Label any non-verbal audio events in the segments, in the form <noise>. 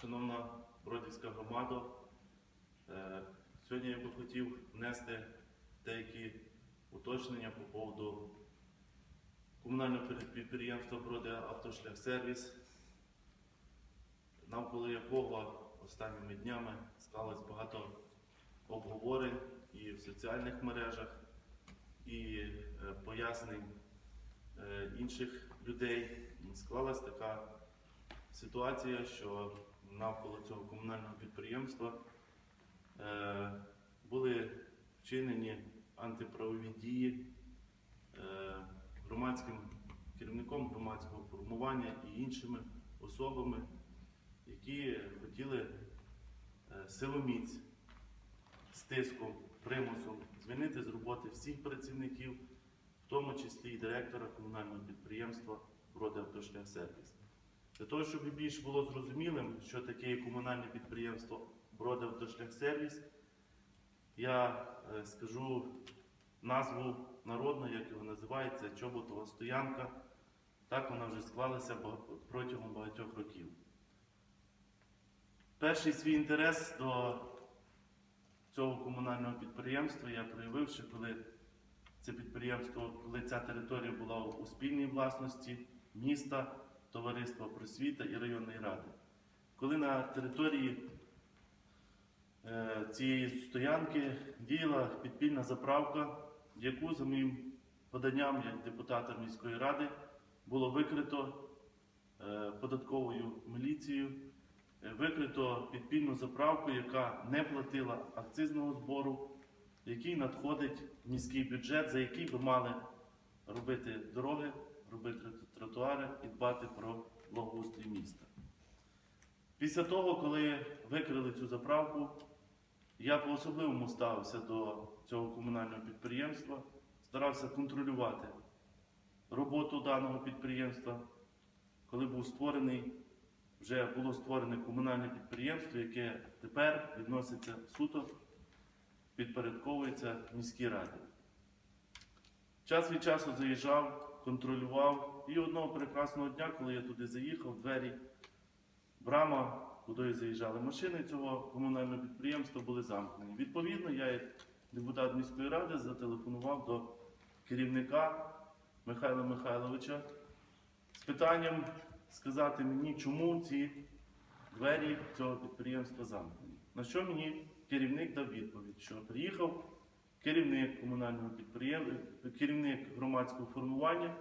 шановна Бродівська громада. Е, Сьогодні я би хотів внести деякі уточнення по поводу комунального підприємства Броди Автошляхсервіс, навколо якого останніми днями склалось багато обговорень і в соціальних мережах, і е, пояснень е, інших людей. Склалась така ситуація, що навколо цього комунального підприємства е, були вчинені антиправові дії е, громадським керівником громадського формування і іншими особами, які хотіли е, силоміць з тиском, примусом звільнити з роботи всіх працівників, в тому числі і директора комунального підприємства Броди Автошляхсервіс. Для того, щоб більш було зрозумілим, що таке комунальне підприємство Броди Автошляхсервіс, я е, скажу назву народну, як його називається, Чоботова стоянка. Так вона вже склалася протягом багатьох років. Перший свій інтерес до цього комунального підприємства я проявив ще коли це підприємство, коли ця територія була у спільній власності міста, товариства просвіта і районної ради. Коли на території е, цієї стоянки діяла підпільна заправка, яку за моїм поданням як депутата міської ради було викрито е, податковою міліцією, е, викрито підпільну заправку, яка не платила акцизного збору, який надходить в міський бюджет, за який би мали робити дороги, робити тротуари і дбати про благоустрій міста. Після того, коли викрили цю заправку, я по-особливому ставився до цього комунального підприємства, старався контролювати роботу даного підприємства. Коли був створений, вже було створене комунальне підприємство, яке тепер відноситься суто, підпорядковується міській раді. Час від часу заїжджав, контролював, і одного прекрасного дня, коли я туди заїхав, двері, брама, куди заїжджали машини цього комунального підприємства, були замкнені. Відповідно, я, як депутат міської ради, зателефонував до керівника Михайла Михайловича з питанням сказати мені, чому ці двері цього підприємства замкнені. На що мені керівник дав відповідь, що приїхав керівник комунального підприємства, керівник громадського формування,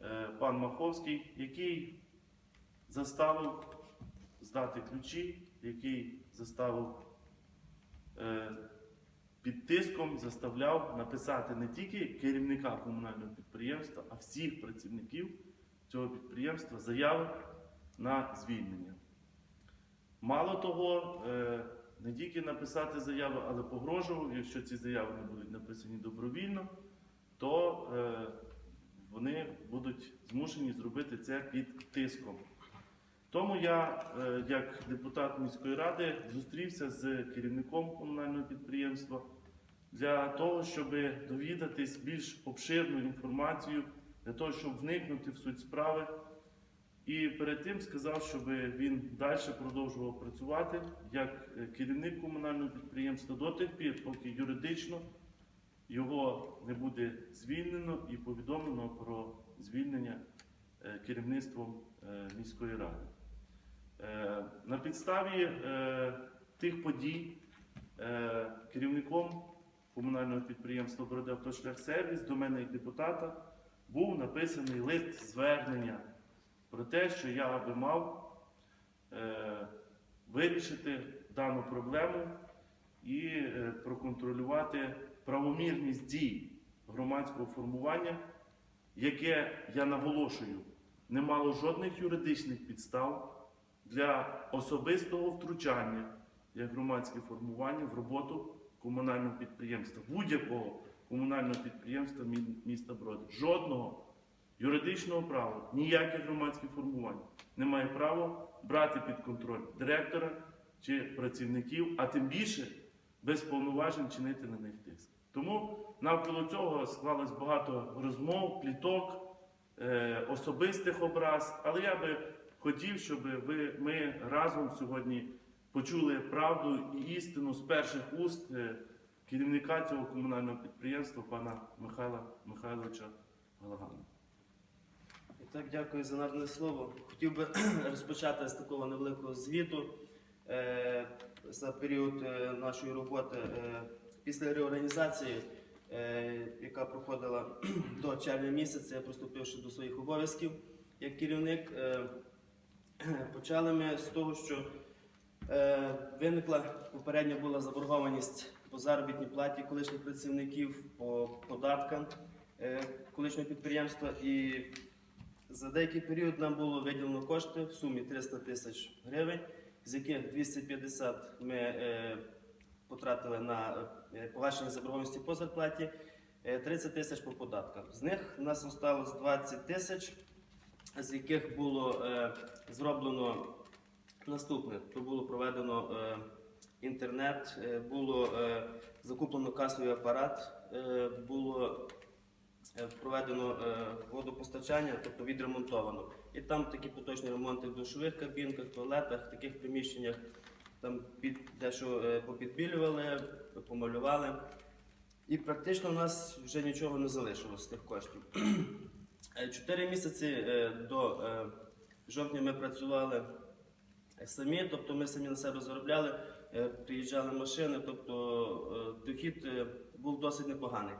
е, пан Маховський, який заставив здати ключі, який заставив е, під тиском заставляв написати не тільки керівника комунального підприємства, а всіх працівників цього підприємства заяви на звільнення. Мало того, е, не тільки написати заяви, але погрожував, якщо ці заяви не будуть написані добровільно, то е, вони будуть змушені зробити це під тиском. Тому я, е, як депутат міської ради, зустрівся з керівником комунального підприємства для того, щоб довідатись більш обширну інформацію, для того, щоб вникнути в суть справи. І перед тим сказав, щоб він далі продовжував працювати як е, керівник комунального підприємства до тих пір, поки юридично його не буде звільнено і повідомлено про звільнення е, керівництвом е, міської ради. На підставі тих подій керівником комунального підприємства «Бродавтошляхсервіс» до мене як депутата був написаний лист звернення про те, що я би мав е, вирішити дану проблему і е, проконтролювати правомірність дій громадського формування, яке, я наголошую, не мало жодних юридичних підстав для особистого втручання як громадське формування в роботу комунального підприємства, будь-якого комунального підприємства міста Броди. Жодного юридичного права, ніяке громадське формування не має права брати під контроль директора чи працівників, а тим більше без повноважень чинити на них тиск. Тому навколо цього склалось багато розмов, пліток, е, особистих образ. Але я би хотів, щоб ви, ми разом сьогодні почули правду і істину з перших уст е, керівника цього комунального підприємства, пана Михайла Михайловича Галагана. І так, дякую за надане слово. Хотів би <clears throat> розпочати з такого невеликого звіту е, за період е, нашої роботи е, після реорганізації, е, яка проходила <clears throat> до червня місяця, я приступивши до своїх обов'язків як керівник. Е, <clears throat> почали ми з того, що е, виникла попередня була заборгованість по заробітній платі колишніх працівників, по податкам е, колишнього підприємства. І за деякий період нам було виділено кошти в сумі 300 тисяч гривень, з яких 250 ми е, потратили на е, погашення заборгованості по зарплаті, е, 30 тисяч по податкам. З них у нас залишилось 20 тисяч, з яких було е, зроблено наступне: то було проведено е, інтернет, е, було е, закуплено касовий апарат, е, було е, проведено е, водопостачання, тобто відремонтовано. І там такі поточні ремонти в душових кабінках, туалетах, таких приміщеннях, там під, дещо е, попідбілювали, помалювали. І практично у нас вже нічого не залишилось з тих коштів. <clears throat> Е, Чотири місяці е, до е, жовтня ми працювали самі, тобто ми самі на себе заробляли, е, приїжджали машини, тобто е, дохід е, був досить непоганий.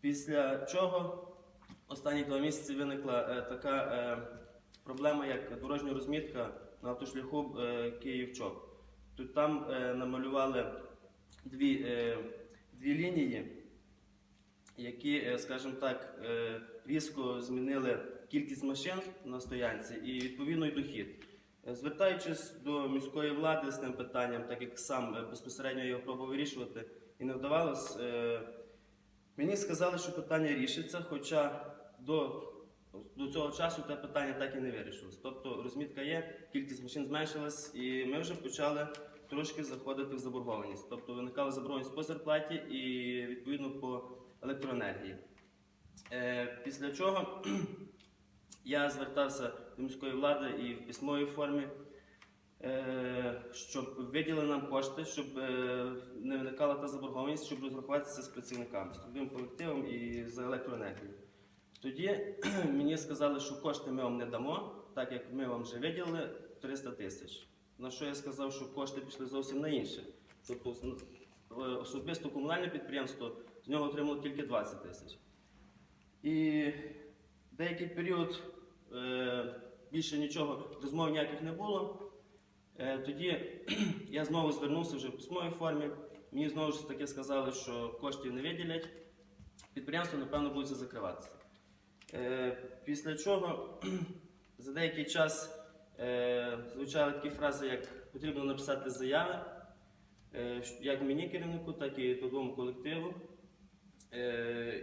Після чого останні два місяці виникла е, така е, проблема, як дорожня розмітка на автошляху е, Київ-Чоп. Тут там е, намалювали дві, е, дві лінії, які, е, скажімо так, е, різко змінили кількість машин на стоянці і відповідно й дохід. Е, Звертаючись до міської влади з тим питанням, так як сам е, безпосередньо його пробував вирішувати і не вдавалось, е, мені сказали, що питання рішиться, хоча до, до цього часу те питання так і не вирішилось. Тобто розмітка є, кількість машин зменшилась, і ми вже почали трошки заходити в заборгованість. Тобто виникала заборгованість по зарплаті і відповідно по електроенергії. Е, після чого <clears throat> я звертався до міської влади і в письмовій формі, щоб виділили нам кошти, щоб е, не виникала та заборгованість, щоб розрахуватися з працівниками, з трудовим колективом і за електроенергію. Тоді <clears throat> мені сказали, що кошти ми вам не дамо, так як ми вам вже виділили 300 тисяч. На що я сказав, що кошти пішли зовсім на інше. Тобто е, особисто комунальне підприємство з нього отримало тільки 20 тисяч. І деякий період е, більше нічого, розмов ніяких не було. Е, тоді <clears throat> я знову звернувся вже в письмовій формі. Мені знову ж таки сказали, що коштів не виділять, підприємство, напевно, буде закриватися. Е, після чого <clears throat> за деякий час е, звучали такі фрази, як потрібно написати заяви, як мені керівнику, так і трудовому колективу.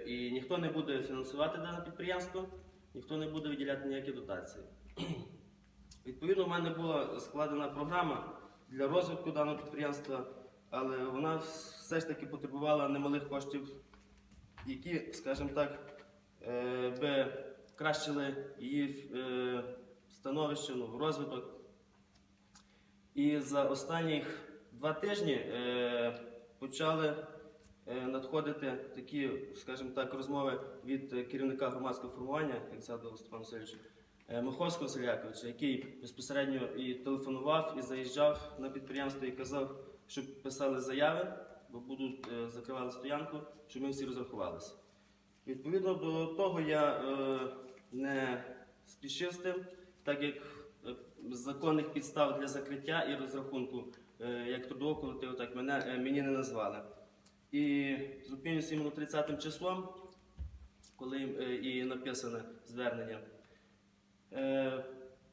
І ніхто не буде фінансувати дане підприємство, ніхто не буде виділяти ніякі дотації. <clears throat> Відповідно, в мене була складена програма для розвитку даного підприємства, але вона все ж таки потребувала немалих коштів, які, скажімо так, е, би кращили її е, становище, ну, розвиток. І за останніх два тижні е, почали надходити такі, скажімо так, розмови від керівника громадського формування, як згадував Степан Васильович, е, Миховського Василя Яковича, який безпосередньо і телефонував, і заїжджав на підприємство і казав, щоб писали заяви, бо будуть е, закривали стоянку, щоб ми всі розрахувалися. Відповідно до того я е, не спішив з тим, так як е, законних підстав для закриття і розрахунку е, як трудового колективу, так мене, е, мені не назвали. І зупинюся іменно 30 числом, коли е, і написане звернення. Е,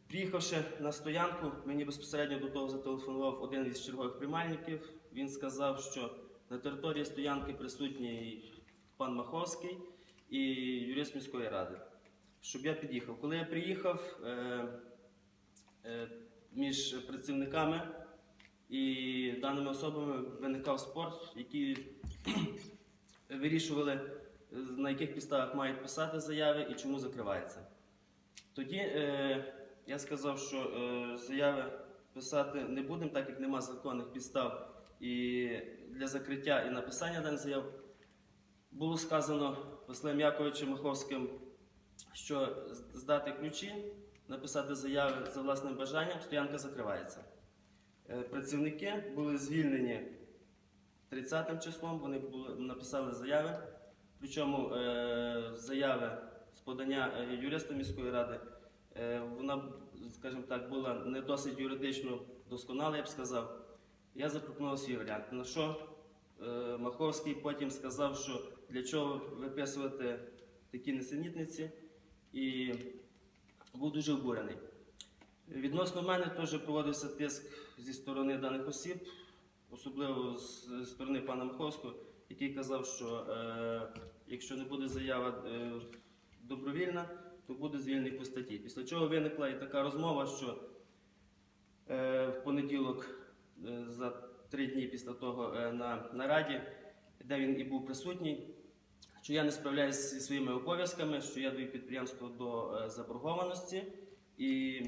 Приїхавши на стоянку, мені безпосередньо до того зателефонував один із чергових приймальників. Він сказав, що на території стоянки присутній пан Маховський і юрист міської ради, щоб я під'їхав. Коли я приїхав е, е, між працівниками і даними особами виникав спор, які <clears throat> вирішували, на яких підставах мають писати заяви і чому закривається. Тоді е, я сказав, що е, заяви писати не будемо, так як нема законних підстав і для закриття і написання даних заяв. Було сказано Василем Яковичем Маховським, що здати ключі, написати заяви за власним бажанням, стоянка закривається. Е, Працівники були звільнені 30 числом, вони були, написали заяви. Причому е, заяви з подання е, юриста міської ради, е, вона, скажімо так, була не досить юридично досконала, я б сказав. Я запропонував свій варіант. На що е, Маховський потім сказав, що для чого виписувати такі несенітниці, і був дуже обурений. Відносно мене теж проводився тиск зі сторони даних осіб, особливо з сторони пана Маховського, який казав, що е, якщо не буде заява е, добровільна, то буде звільнений по статті. Після чого виникла і така розмова, що е, в понеділок, е, за три дні після того е, на нараді, де він і був присутній, що я не справляюся зі своїми обов'язками, що я даю підприємство до е, заборгованості. І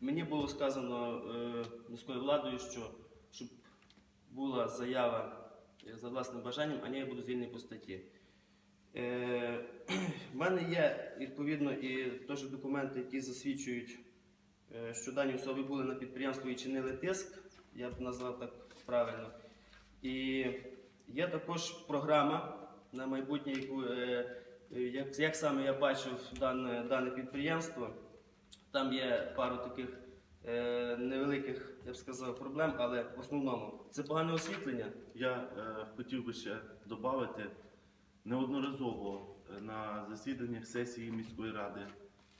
мені було сказано е, міською владою, що щоб була заява е, за власним бажанням, а не я буду звільнений по статті. Е, <clears throat> в мене є відповідно і теж документи, які засвідчують, е, що дані особи були на підприємстві і чинили тиск, я б назвав так правильно. І є також програма на майбутнє, яку, е, е, як, як саме я бачив дане, дане підприємство. Там є пару таких е, невеликих, я б сказав, проблем, але в основному це погане освітлення. Я е, хотів би ще додати, неодноразово е, на засіданнях сесії міської ради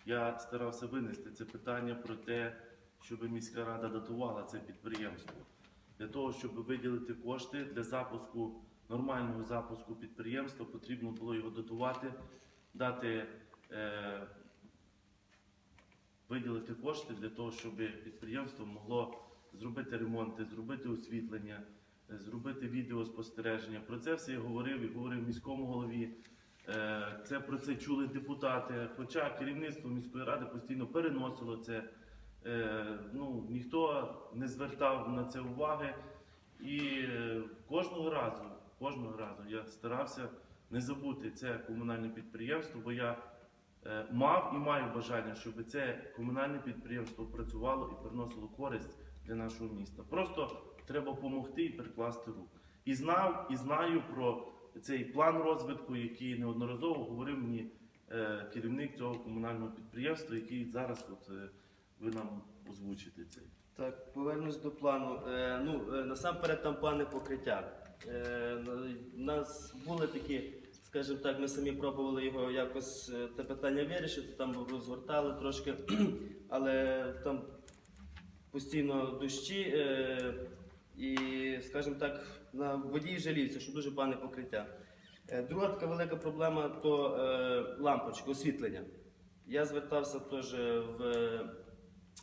я старався винести це питання про те, щоб міська рада датувала це підприємство. Для того, щоб виділити кошти для запуску, нормального запуску підприємства, потрібно було його датувати, дати е, виділити кошти для того, щоб підприємство могло зробити ремонти, зробити освітлення, зробити відеоспостереження. Про це все я говорив і говорив міському голові. Е, Це про це чули депутати. Хоча керівництво міської ради постійно переносило це. Е, Ну, ніхто не звертав на це уваги. І е, кожного разу, кожного разу я старався не забути це комунальне підприємство, бо я е, мав і маю бажання, щоб це комунальне підприємство працювало і приносило користь для нашого міста. Просто треба допомогти і прикласти руку. І знав, і знаю про цей план розвитку, який неодноразово говорив мені е, керівник цього комунального підприємства, який зараз от, е, ви нам озвучите цей. Так, повернусь до плану. Е, ну, е, насамперед там плани покриття. Е, у нас були такі, скажімо так, ми самі пробували його якось е, те питання вирішити, там розгортали трошки, <clears throat> але там постійно дощі е, і, скажімо так, на водій жалівся, що дуже пане покриття. Е, друга така велика проблема то е, лампочки, освітлення. Я звертався теж в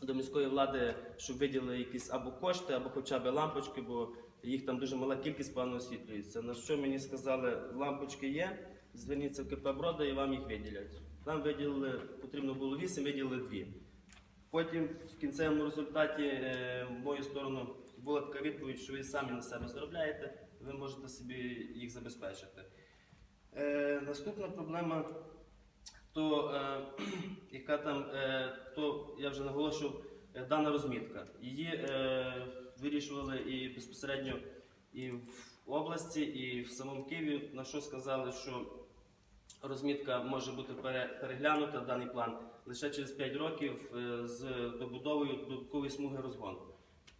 до міської влади, щоб виділили якісь або кошти, або хоча б лампочки, бо їх там дуже мала кількість погано освітлюється. На що мені сказали, лампочки є, зверніться в КП Брода і вам їх виділять. Там виділили, потрібно було 8, виділили 2. Потім в кінцевому результаті е, в мою сторону була така відповідь, що ви самі на себе заробляєте, ви можете собі їх забезпечити. Е, наступна проблема то е, <clears throat> яка там, е, то я вже наголошував, е, дана розмітка. Її е, вирішували і безпосередньо і в області, і в самому Києві, на що сказали, що розмітка може бути пере- переглянута, даний план, лише через 5 років е, з добудовою додаткової смуги розгону.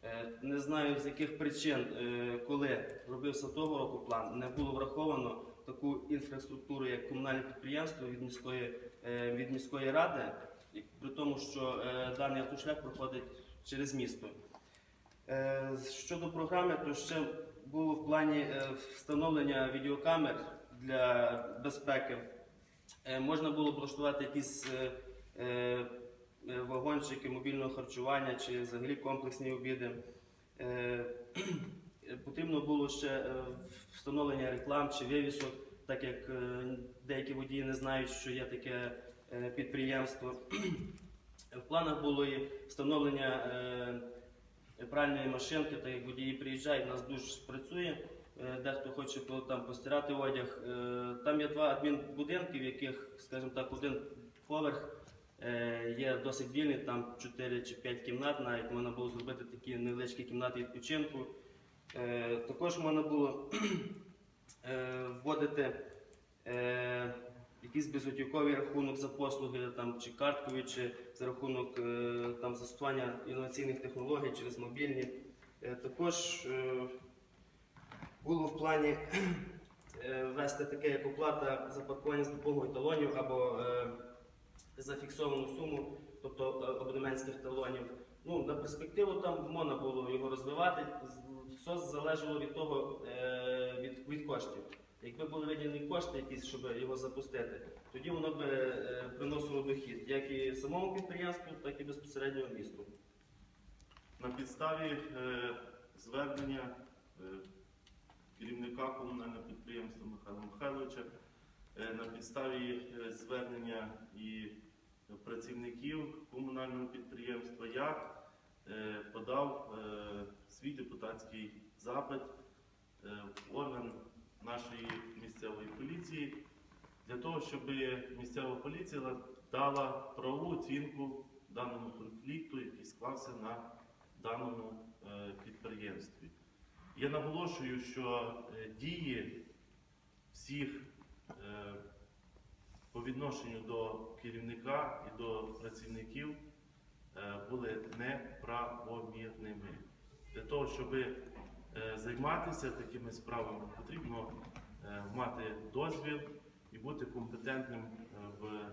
Е, Не знаю з яких причин, е, коли робився того року план, не було враховано таку інфраструктуру, як комунальне підприємство від міської, е, від міської ради, при тому, що даний автошлях проходить через місто. Щодо програми, то ще було в плані встановлення відеокамер для безпеки. Можна було облаштувати якісь вагончики мобільного харчування чи взагалі комплексні обіди. Е, <clears throat> Потрібно було ще е, встановлення реклам чи вивісок, так як е, деякі водії не знають, що є таке е, підприємство. <clears throat> В планах було і встановлення е, пральної машинки, так як водії приїжджають, у нас душ працює. Е, Дехто хоче там постирати одяг. Е, Там є два адмінбудинки, в яких, скажімо так, один поверх е, є досить вільний, там 4 чи 5 кімнат, навіть можна було зробити такі невеличкі кімнати відпочинку. Е, Також можна було <clears throat> е, вводити е, якийсь безготівковий рахунок за послуги, там, чи карткові, чи за рахунок е, там, застосування інноваційних технологій через мобільні. Е, Також е, було в плані <clears throat> е, ввести таке, як оплата за паркування з допомогою талонів або е, за фіксовану суму, тобто е, абонементських талонів. Ну, на перспективу там можна було його розвивати, все залежало від того, е, від, від коштів. Якби були виділені кошти якісь, щоб його запустити, тоді воно би е, приносило дохід як і самому підприємству, так і безпосередньо місту. На підставі е, звернення е, керівника комунального підприємства Михайла Михайловича, е, на підставі е, звернення і працівників комунального підприємства я е, подав е, свій депутатський запит е, в орган нашої місцевої поліції для того, щоб місцева поліція дала правову оцінку даному конфлікту, який склався на даному підприємстві. Я наголошую, що дії всіх по відношенню до керівника і до працівників е, були неправомірними. Для того, щоб е, займатися такими справами, потрібно е, мати дозвіл і бути компетентним в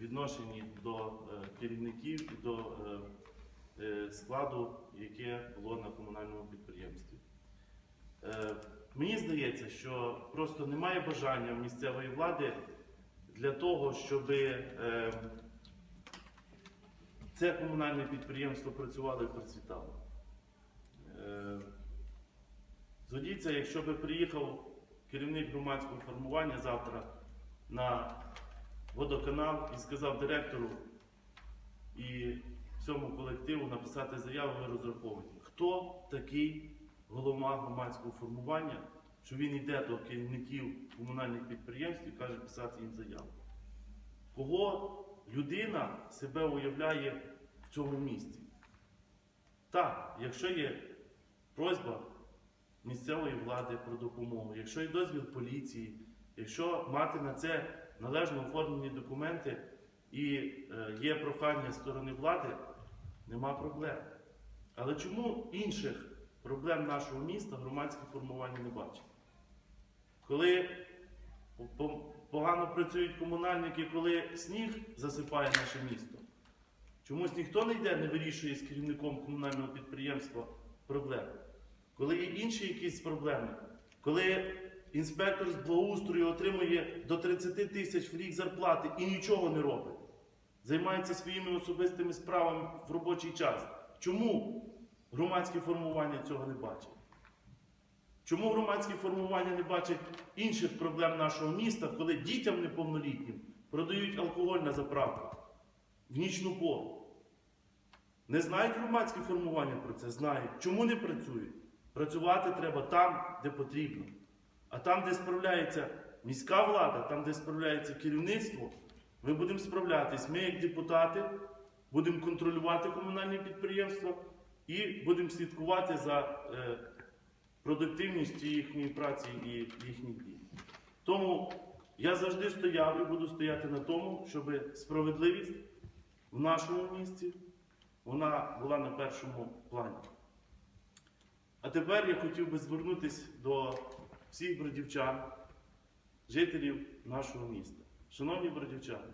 відношенні до керівників і до складу, яке було на комунальному підприємстві. Мені здається, що просто немає бажання в місцевої влади для того, щоб е, це комунальне підприємство працювало і процвітало. Е, Згодіться, якщо би приїхав керівник громадського формування завтра на водоканал і сказав директору і всьому колективу написати заяву, ви розраховуєте. Хто такий голова громадського формування, що він йде до керівників комунальних підприємств і каже писати їм заяву? Кого людина себе уявляє в цьому місці? Так, якщо є просьба місцевої влади про допомогу, якщо є дозвіл поліції, якщо мати на це належно оформлені документи і е, є прохання сторони влади, нема проблем. Але чому інших проблем нашого міста громадське формування не бачить? Коли погано працюють комунальники, коли сніг засипає наше місто, чомусь ніхто не йде, не вирішує з керівником комунального підприємства проблеми. Коли є інші якісь проблеми, коли інспектор з благоустрою отримує до 30 тисяч в рік зарплати і нічого не робить, займається своїми особистими справами в робочий час. Чому громадське формування цього не бачить? Чому громадське формування не бачить інших проблем нашого міста, коли дітям неповнолітнім продають алкоголь на заправках в нічну пору? Не знають громадське формування про це? Знають. Чому не працюють? Працювати треба там, де потрібно. А там, де справляється міська влада, там, де справляється керівництво, ми будемо справлятись. Ми, як депутати, будемо контролювати комунальні підприємства і будемо слідкувати за продуктивністю їхньої праці і їхніх дій. Тому я завжди стояв і буду стояти на тому, щоб справедливість в нашому місті вона була на першому плані. А тепер я хотів би звернутися до всіх бродівчан, жителів нашого міста. Шановні бродівчани,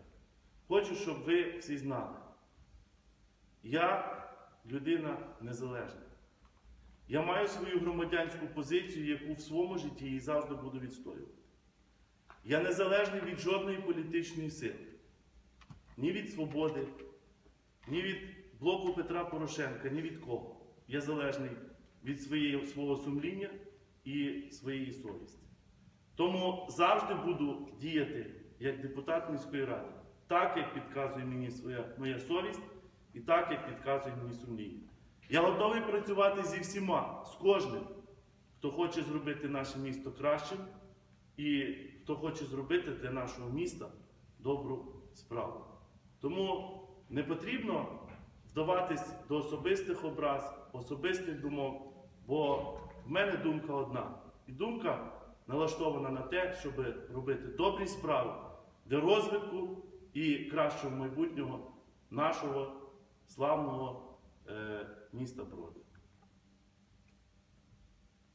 хочу, щоб ви всі знали. Я людина незалежна. Я маю свою громадянську позицію, яку в своєму житті і завжди буду відстоювати. Я незалежний від жодної політичної сили, ні від свободи, ні від блоку Петра Порошенка, ні від кого. Я залежний від своєї, свого сумління і своєї совісті. Тому завжди буду діяти як депутат міської ради, так, як підказує мені своя, моя совість, і так, як підказує мені сумління. Я готовий працювати зі всіма, з кожним, хто хоче зробити наше місто кращим і хто хоче зробити для нашого міста добру справу. Тому не потрібно вдаватись до особистих образ, особистих думок, бо в мене думка одна. І думка налаштована на те, щоб робити добрі справи для розвитку і кращого майбутнього нашого славного міста Броди.